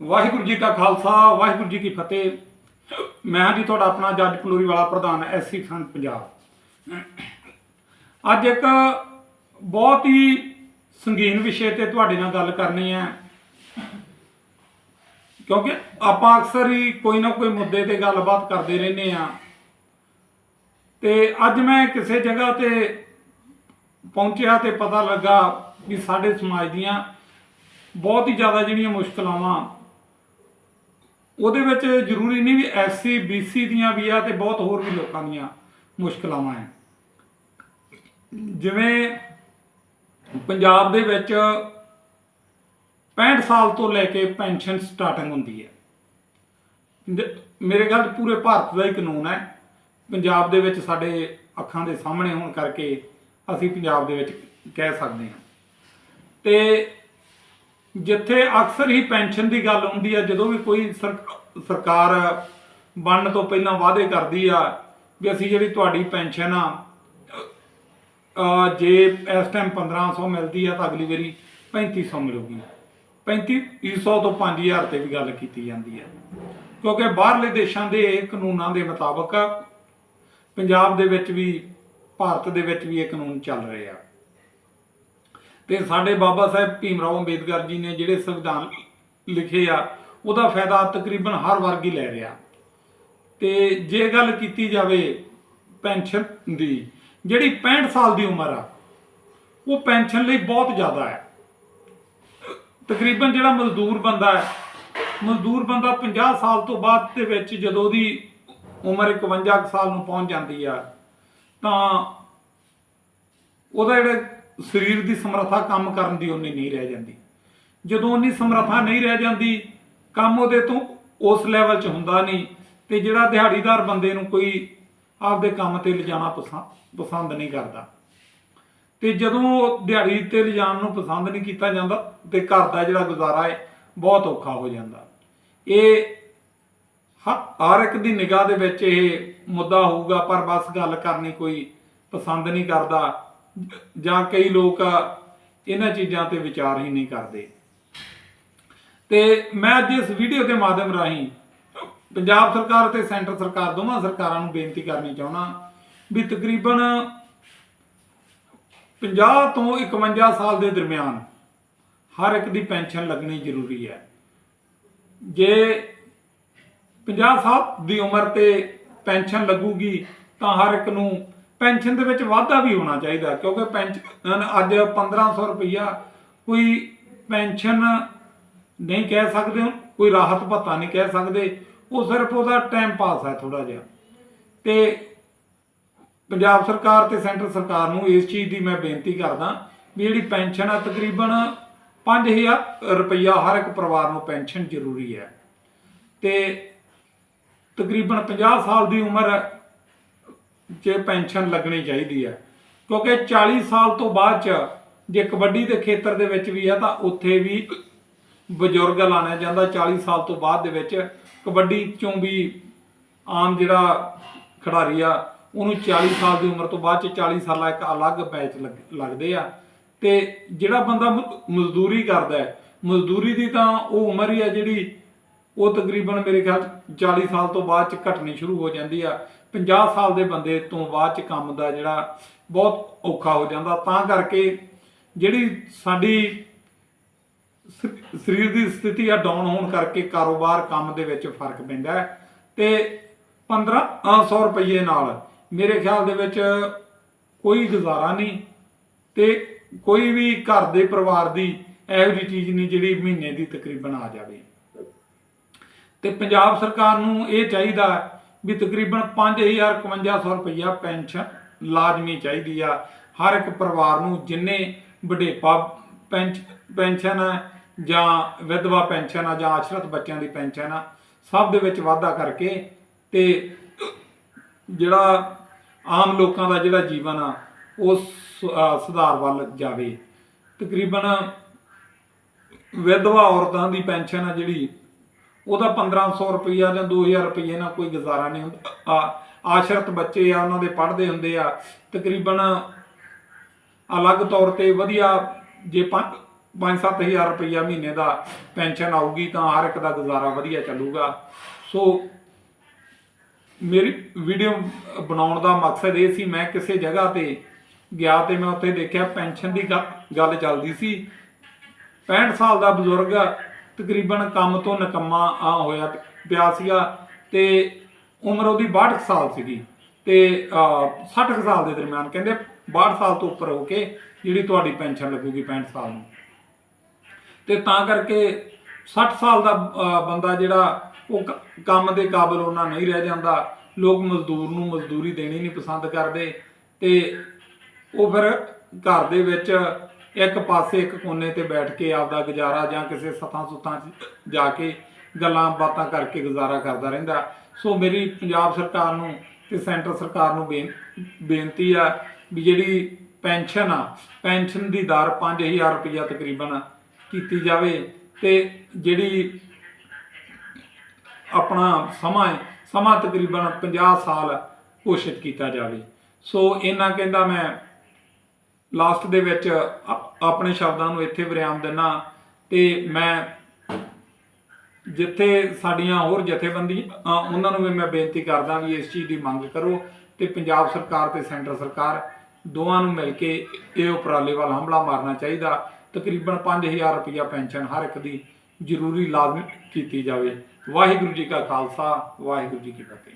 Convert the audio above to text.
ਵਾਹਿਗੁਰੂ ਜੀ ਕਾ ਖਾਲਸਾ, ਵਾਹਿਗੁਰੂ ਜੀ ਕੀ ਫਤਿਹ। ਮੈਂ ਹਾਂ ਜੀ ਤੁਹਾਡਾ ਆਪਣਾ ਜੱਜ ਪਲੂਰੀ ਵਾਲਾ ਪ੍ਰਧਾਨ ਐਸਸੀ ਫਰੰਟ ਪੰਜਾਬ। ਅੱਜ ਇੱਕ ਬਹੁਤ ਹੀ ਸੰਗੀਨ ਵਿਸ਼ੇ ਤੇ ਤੁਹਾਡੇ ਨਾਲ ਗੱਲ ਕਰਨੀ ਹੈ। ਕਿਉਂਕਿ ਆਪਾਂ ਅਕਸਰ ਹੀ ਕੋਈ ਨਾ ਕੋਈ ਮੁੱਦੇ ਤੇ ਗੱਲਬਾਤ ਕਰਦੇ ਰਹਿੰਦੇ ਆ ਤੇ ਅੱਜ ਮੈਂ ਕਿਸੇ ਜਗ੍ਹਾ ਤੇ ਪਹੁੰਚਿਆ ਤੇ ਪਤਾ ਲੱਗਾ ਵੀ ਸਾਡੇ ਸਮਾਜ ਦੀਆਂ ਬਹੁਤ ਹੀ ਜ਼ਿਆਦਾ ਜਿਹੜੀਆਂ ਮੁਸ਼ਕਲਾਵਾਂ ਉਹਦੇ ਵਿੱਚ ਜ਼ਰੂਰੀ ਨਹੀਂ ਵੀ ਐਸਸੀ ਬੀਸੀ ਦੀਆਂ ਵੀ ਆ ਤੇ ਬਹੁਤ ਹੋਰ ਵੀ ਲੋਕਾਂ ਦੀਆਂ ਮੁਸ਼ਕਲਾਵਾਂ ਹੈ ਜਿਵੇਂ ਪੰਜਾਬ ਦੇ ਵਿੱਚ 65 ਸਾਲ ਤੋਂ ਲੈ ਕੇ ਪੈਨਸ਼ਨ ਸਟਾਰਟਿੰਗ ਹੁੰਦੀ ਹੈ ਮੇਰੇ ਖਿਆਲ 'ਚ ਪੂਰੇ ਭਾਰਤ ਦਾ ਹੀ ਕਾਨੂੰਨ ਹੈ ਪੰਜਾਬ ਦੇ ਵਿੱਚ ਸਾਡੇ ਅੱਖਾਂ ਦੇ ਸਾਹਮਣੇ ਹੋਣ ਕਰਕੇ ਅਸੀਂ ਪੰਜਾਬ ਦੇ ਵਿੱਚ ਕਹਿ ਸਕਦੇ ਹਾਂ। ਤੇ ਜਿੱਥੇ ਅਕਸਰ ਹੀ ਪੈਨਸ਼ਨ ਦੀ ਗੱਲ ਹੁੰਦੀ ਆ, ਜਦੋਂ ਵੀ ਕੋਈ ਸਰਕਾਰ ਬਣਨ ਤੋਂ ਪਹਿਲਾਂ ਵਾਅਦੇ ਕਰਦੀ ਆ ਵੀ ਅਸੀਂ ਜਿਹੜੀ ਤੁਹਾਡੀ ਪੈਨਸ਼ਨ ਆ ਜੇ ਇਸ ਟਾਈਮ 1500 ਮਿਲਦੀ ਆ ਤਾਂ ਅਗਲੀ ਵਾਰੀ 3500 ਮਿਲੂਗੀ। 3500 ਤੋਂ 5000 ਤੇ ਵੀ ਗੱਲ ਕੀਤੀ ਜਾਂਦੀ ਹੈ ਕਿਉਂਕਿ ਬਾਹਰਲੇ ਦੇਸ਼ਾਂ ਦੇ ਕਾਨੂੰਨਾਂ ਦੇ ਮੁਤਾਬਕ ਪੰਜਾਬ ਦੇ ਵਿੱਚ ਵੀ, ਭਾਰਤ ਦੇ ਵਿੱਚ ਵੀ ਇਹ ਕਾਨੂੰਨ ਚੱਲ ਰਹੇ ਆ। ਤੇ ਸਾਡੇ ਬਾਬਾ ਸਾਹਿਬ ਭੀਮ ਰਾਓ ਅੰਬੇਦਕਰ ਜੀ ਨੇ ਜਿਹੜੇ ਸੰਵਿਧਾਨ ਲਿਖੇ ਆ, ਉਹਦਾ ਫਾਇਦਾ ਤਕਰੀਬਨ ਹਰ ਵਰਗ ਹੀ ਲੈ ਰਿਹਾ। ਤੇ ਜੇ ਗੱਲ ਕੀਤੀ ਜਾਵੇ ਪੈਨਸ਼ਨ ਦੀ, ਜਿਹੜੀ 65 ਸਾਲ ਦੀ ਉਮਰ ਆ, ਉਹ ਪੈਨਸ਼ਨ ਲਈ ਬਹੁਤ ਜ਼ਿਆਦਾ ਹੈ। ਤਕਰੀਬਨ ਜਿਹੜਾ ਮਜ਼ਦੂਰ ਬੰਦਾ ਹੈ, ਮਜ਼ਦੂਰ ਬੰਦਾ 50 ਸਾਲ ਤੋਂ ਬਾਅਦ ਦੇ ਵਿੱਚ ਜਦੋਂ ਉਹਦੀ ਉਮਰ 51 ਕੁ ਸਾਲ ਨੂੰ ਪਹੁੰਚ ਜਾਂਦੀ ਆ, ਤਾਂ ਉਹਦਾ ਜਿਹੜਾ ਸਰੀਰ ਦੀ ਸਮਰੱਥਾ ਕੰਮ ਕਰਨ ਦੀ ਉਨੀ ਨਹੀਂ ਰਹਿ ਜਾਂਦੀ। ਜਦੋਂ ਉਨੀ ਸਮਰੱਥਾ ਨਹੀਂ ਰਹਿ ਜਾਂਦੀ, ਕੰਮ ਉਹਦੇ ਤੋਂ ਉਸ ਲੈਵਲ 'ਚ ਹੁੰਦਾ ਨਹੀਂ ਤੇ ਜਿਹੜਾ ਦਿਹਾੜੀਦਾਰ ਬੰਦੇ ਨੂੰ ਕੋਈ ਆਪਦੇ ਕੰਮ ਤੇ ਲਿਜਾਣਾ ਪਸੰਦ ਪਸੰਦ ਨਹੀਂ ਕਰਦਾ। ਤੇ ਜਦੋਂ ਦਿਹਾੜੀ ਤੇ ਲਿਜਾਣ ਨੂੰ ਪਸੰਦ ਨਹੀਂ ਕੀਤਾ ਜਾਂਦਾ ਤੇ ਘਰ ਦਾ ਜਿਹੜਾ ਗੁਜ਼ਾਰਾ ਹੈ ਬਹੁਤ ਔਖਾ ਹੋ ਜਾਂਦਾ। ਇਹ ਹਰ ਇੱਕ ਦੀ ਨਿਗਾਹ ਦੇ ਵਿੱਚ ਇਹ ਮੁੱਦਾ ਹੋਊਗਾ ਪਰ ਬਸ ਗੱਲ ਕਰਨੀ ਕੋਈ ਪਸੰਦ ਨਹੀਂ ਕਰਦਾ। ਜਾਂ ਕਈ ਲੋਕ ਇਹਨਾਂ ਚੀਜ਼ਾਂ ਤੇ ਵਿਚਾਰ ਹੀ ਨਹੀਂ ਕਰਦੇ। ਤੇ ਮੈਂ ਅੱਜ ਇਸ ਵੀਡੀਓ ਦੇ ਮਾਧਿਅਮ ਰਾਹੀਂ ਪੰਜਾਬ ਸਰਕਾਰ ਤੇ ਸੈਂਟਰ ਸਰਕਾਰ ਦੋਵਾਂ ਸਰਕਾਰਾਂ ਨੂੰ ਬੇਨਤੀ ਕਰਨੀ ਚਾਹੁੰਦਾ ਵੀ ਤਕਰੀਬਨ 50 ਤੋਂ 51 ਸਾਲ ਦੇ ਦਰਮਿਆਨ ਹਰ ਇੱਕ ਦੀ ਪੈਨਸ਼ਨ ਲੱਗਣੀ ਜ਼ਰੂਰੀ ਹੈ। ਜੇ 50 ਸਾਲ ਦੀ ਉਮਰ ਤੇ ਪੈਨਸ਼ਨ ਲੱਗੂਗੀ ਤਾਂ ਹਰ ਇੱਕ ਨੂੰ ਪੈਨਸ਼ਨ ਦੇ ਵਿੱਚ ਵਾਧਾ ਵੀ ਹੋਣਾ ਚਾਹੀਦਾ, ਕਿਉਂਕਿ ਪੈਨਸ਼ਨ ਅੱਜ 1500 ਰੁਪਈਆ ਕੋਈ ਪੈਨਸ਼ਨ ਨਹੀਂ ਕਹਿ ਸਕਦੇ, ਕੋਈ ਰਾਹਤ ਭੱਤਾ ਨਹੀਂ ਕਹਿ ਸਕਦੇ, ਉਹ ਸਿਰਫ ਉਹਦਾ ਟਾਈਮ ਪਾਸ ਹੈ ਥੋੜਾ ਜਿਹਾ। ਤੇ ਪੰਜਾਬ ਸਰਕਾਰ ਤੇ ਸੈਂਟਰ ਸਰਕਾਰ ਨੂੰ ਇਸ ਚੀਜ਼ ਦੀ ਮੈਂ ਬੇਨਤੀ ਕਰਦਾ ਵੀ ਜਿਹੜੀ ਪੈਨਸ਼ਨ ਆ ਤਕਰੀਬਨ 5000 ਰੁਪਈਆ ਹਰ ਇੱਕ ਪਰਿਵਾਰ ਨੂੰ ਪੈਨਸ਼ਨ ਜ਼ਰੂਰੀ ਹੈ। ਤੇ ਤਕਰੀਬਨ 50 ਸਾਲ ਦੀ ਉਮਰ 'ਚ ਪੈਨਸ਼ਨ ਲੱਗਣੀ ਚਾਹੀਦੀ ਹੈ ਕਿਉਂਕਿ 40 ਸਾਲ ਤੋਂ ਬਾਅਦ 'ਚ ਜੇ ਕਬੱਡੀ ਦੇ ਖੇਤਰ ਦੇ ਵਿੱਚ ਵੀ ਆ, ਤਾਂ ਉੱਥੇ ਵੀ ਬਜ਼ੁਰਗ ਲਾਣਾ ਜਾਂਦਾ 40 ਸਾਲ ਤੋਂ ਬਾਅਦ ਦੇ ਵਿੱਚ। ਕਬੱਡੀ ਚੋਂ ਵੀ ਆਮ ਜਿਹੜਾ ਖਿਡਾਰੀ ਆ, ਉਹਨੂੰ 40 ਸਾਲ ਦੀ ਉਮਰ ਤੋਂ ਬਾਅਦ ਚ 40 ਸਾਲਾ ਇੱਕ ਅਲੱਗ ਬੈਚ ਲੱਗ- ਲੱਗਦੇ ਆ। ਤੇ ਜਿਹੜਾ ਬੰਦਾ ਮ- ਮਜ਼ਦੂਰੀ ਕਰਦਾ ਹੈ, ਮਜ਼ਦੂਰੀ ਦੀ ਤਾਂ ਉਹ ਉਮਰ ਹੀ ਆ ਜਿਹੜੀ, ਉਹ ਤਕਰੀਬਨ ਮੇਰੇ ਖਿਆਲ 'ਚ 40 ਸਾਲ ਤੋਂ ਬਾਅਦ ਚ ਘਟਣੀ ਸ਼ੁਰੂ ਹੋ ਜਾਂਦੀ ਆ। 50 ਸਾਲ ਦੇ ਬੰਦੇ ਤੋਂ ਬਾਅਦ ਚ ਕੰਮ ਦਾ ਜਿਹੜਾ ਬਹੁਤ ਔਖਾ ਹੋ ਜਾਂਦਾ। ਤਾਂ ਕਰਕੇ ਜਿਹੜੀ ਸਾਡੀ ਸ- ਸਰੀਰ ਦੀ ਸਥਿਤੀ ਆ ਡਾਊਨ ਹੋਣ ਕਰਕੇ ਕਾਰੋਬਾਰ ਕੰਮ ਦੇ ਵਿੱਚ ਫ਼ਰਕ ਪੈਂਦਾ ਹੈ। ਤੇ 1500 ਰੁਪਏ ਨਾਲ ਮੇਰੇ ਖਿਆਲ ਦੇ ਵਿੱਚ ਕੋਈ ਗੁਜ਼ਾਰਾ ਨਹੀਂ ਤੇ ਕੋਈ ਵੀ ਘਰ ਦੇ ਪਰਿਵਾਰ ਦੀ ਇਹੋ ਜਿਹੀ ਚੀਜ਼ ਨਹੀਂ ਜਿਹੜੀ ਮਹੀਨੇ ਦੀ ਤਕਰੀਬਨ ਆ ਜਾਵੇ। ਤੇ ਪੰਜਾਬ ਸਰਕਾਰ ਨੂੰ ਇਹ ਚਾਹੀਦਾ ਵੀ ਤਕਰੀਬਨ 5000 5100 ਰੁਪਇਆ ਪੈਨਸ਼ਨ ਲਾਜ਼ਮੀ ਚਾਹੀਦੀ ਆ। ਹਰ ਇੱਕ ਪਰਿਵਾਰ ਨੂੰ ਜਿੰਨੇ ਵਡੇਪਾ ਪੈਨਸ਼- ਪੈਨਸ਼ਨ ਹੈ ਜਾਂ ਵਿਧਵਾ ਪੈਨਸ਼ਨ ਆ ਜਾਂ ਆਸ਼ਰਤ ਬੱਚਿਆਂ ਦੀ ਪੈਨਸ਼ਨ ਆ, ਸਭ ਦੇ ਵਿੱਚ ਵਾਧਾ ਕਰਕੇ ਤੇ ਜਿਹੜਾ ਆਮ ਲੋਕਾਂ ਦਾ ਜਿਹੜਾ ਜੀਵਨ ਆ, ਉਹ ਸੁਧਾਰ ਵੱਲ ਜਾਵੇ। ਤਕਰੀਬਨ ਵਿਧਵਾ ਔਰਤਾਂ ਦੀ ਪੈਨਸ਼ਨ ਆ ਜਿਹੜੀ ਉਹਦਾ 1500 ਰੁਪਈਆ ਜਾਂ 2000 ਰੁਪਈਏ ਨਾਲ ਕੋਈ ਗੁਜ਼ਾਰਾ ਨਹੀਂ ਹੁੰਦਾ। ਆ, ਆਸ਼ਰਤ ਬੱਚੇ ਆ, ਉਹਨਾਂ ਦੇ ਪੜ੍ਹਦੇ ਹੁੰਦੇ ਆ। ਤਕਰੀਬਨ ਅਲੱਗ ਤੌਰ ਤੇ ਵਧੀਆ ਜੇ 5-7000 ਰੁਪਈਆ ਮਹੀਨੇ ਦਾ ਪੈਨਸ਼ਨ ਆਊਗੀ ਤਾਂ ਹਰ ਇੱਕ ਦਾ ਗੁਜ਼ਾਰਾ ਵਧੀਆ ਚੱਲੂਗਾ। ਸੋ ਮੇਰੀ ਵੀਡੀਓ ਬਣਾਉਣ ਦਾ ਮਕਸਦ ਇਹ ਸੀ, ਮੈਂ ਕਿਸੇ ਜਗ੍ਹਾ ਤੇ ਗਿਆ ਤੇ ਮੈਂ ਉੱਥੇ ਦੇਖਿਆ ਪੈਨਸ਼ਨ ਦੀ ਗੱਲ- ਗੱਲ ਚੱਲਦੀ ਸੀ। 65 ਸਾਲ ਦਾ ਬਜ਼ੁਰਗ ਤਕਰੀਬਨ ਕੰਮ ਤੋਂ ਨਕੰਮਾ ਆ ਹੋਇਆ ਪਿਆ ਸੀਗਾ ਤੇ ਉਮਰ ਉਹਦੀ 62 ਕੁ ਸਾਲ ਸੀਗੀ ਤੇ ਅਹ, 60 ਕੁ ਸਾਲ ਦੇ ਦਰਮਿਆਨ ਕਹਿੰਦੇ 62 ਸਾਲ ਤੋਂ ਉੱਪਰ ਹੋ ਕੇ ਜਿਹੜੀ ਤੁਹਾਡੀ ਪੈਨਸ਼ਨ ਲੱਗੂਗੀ 65 ਸਾਲ ਨੂੰ। ਤੇ ਤਾਂ ਕਰਕੇ 60 ਸਾਲ ਦਾ ਬੰਦਾ ਜਿਹੜਾ ਉਹ ਕ- ਕੰਮ ਦੇ ਕਾਬਲ ਉਹਨਾਂ ਨਹੀਂ ਰਹਿ ਜਾਂਦਾ। ਲੋਕ ਮਜ਼ਦੂਰ ਨੂੰ ਮਜ਼ਦੂਰੀ ਦੇਣੀ ਨਹੀਂ ਪਸੰਦ ਕਰਦੇ ਤੇ ਉਹ ਫਿਰ ਘਰ ਦੇ ਵਿੱਚ ਇੱਕ ਪਾਸੇ ਇੱਕ ਕੋਨੇ ਤੇ ਬੈਠ ਕੇ ਆਪਦਾ ਗੁਜ਼ਾਰਾ ਜਾਂ ਕਿਸੇ ਸੱਥਾਂ ਸੁੱਥਾਂ 'ਚ ਜਾ ਕੇ ਗੱਲਾਂ ਬਾਤਾਂ ਕਰਕੇ ਗੁਜ਼ਾਰਾ ਕਰਦਾ ਰਹਿੰਦਾ। ਸੋ ਮੇਰੀ ਪੰਜਾਬ ਸਰਕਾਰ ਨੂੰ ਤੇ ਸੈਂਟਰ ਸਰਕਾਰ ਨੂੰ ਬੇਨ- ਬੇਨਤੀ ਆ ਵੀ ਜਿਹੜੀ ਪੈਨਸ਼ਨ ਆ, ਪੈਨਸ਼ਨ ਦੀ ਦਰ 5000 ਰੁਪਇਆ ਤਕਰੀਬਨ ਕੀਤੀ ਜਾਵੇ ਤੇ ਜਿਹੜੀ ਆਪਣਾ ਸਮਾਂ ਹੈ, ਸਮਾਂ ਤਕਰੀਬਨ 50 ਸਾਲ ਘੋਸ਼ਿਤ ਕੀਤਾ ਜਾਵੇ। ਸੋ ਇਹਨਾਂ ਕਹਿੰਦਾ ਮੈਂ ਲਾਸਟ ਦੇ ਵਿੱਚ ਆ- ਆਪਣੇ ਸ਼ਬਦਾਂ ਨੂੰ ਇੱਥੇ ਵਿਰਾਮ ਦਿੰਨਾ ਤੇ ਮੈਂ ਜਿੱਥੇ ਸਾਡੀਆਂ ਹੋਰ ਜਥੇਬੰਦੀ ਉਹਨਾਂ ਨੂੰ ਵੀ ਮੈਂ ਬੇਨਤੀ ਕਰਦਾ ਵੀ ਇਸ ਚੀਜ਼ ਦੀ ਮੰਗ ਕਰੋ ਤੇ ਪੰਜਾਬ ਸਰਕਾਰ ਤੇ ਸੈਂਟਰ ਸਰਕਾਰ ਦੋਵਾਂ ਨੂੰ ਮਿਲ ਕੇ ਇਹ ਉਪਰਾਲੇ ਵੱਲ ਹਮਲਾ ਮਾਰਨਾ ਚਾਹੀਦਾ। ਤਕਰੀਬਨ 5000 ਰੁਪਇਆ ਪੈਨਸ਼ਨ ਹਰ ਇੱਕ ਦੀ ਜ਼ਰੂਰੀ ਲਾਜ਼ਮੀ ਕੀਤੀ ਜਾਵੇ। ਵਾਹਿਗੁਰੂ ਜੀ ਕਾ ਖਾਲਸਾ, ਵਾਹਿਗੁਰੂ ਜੀ ਕੀ ਫਤਿਹ।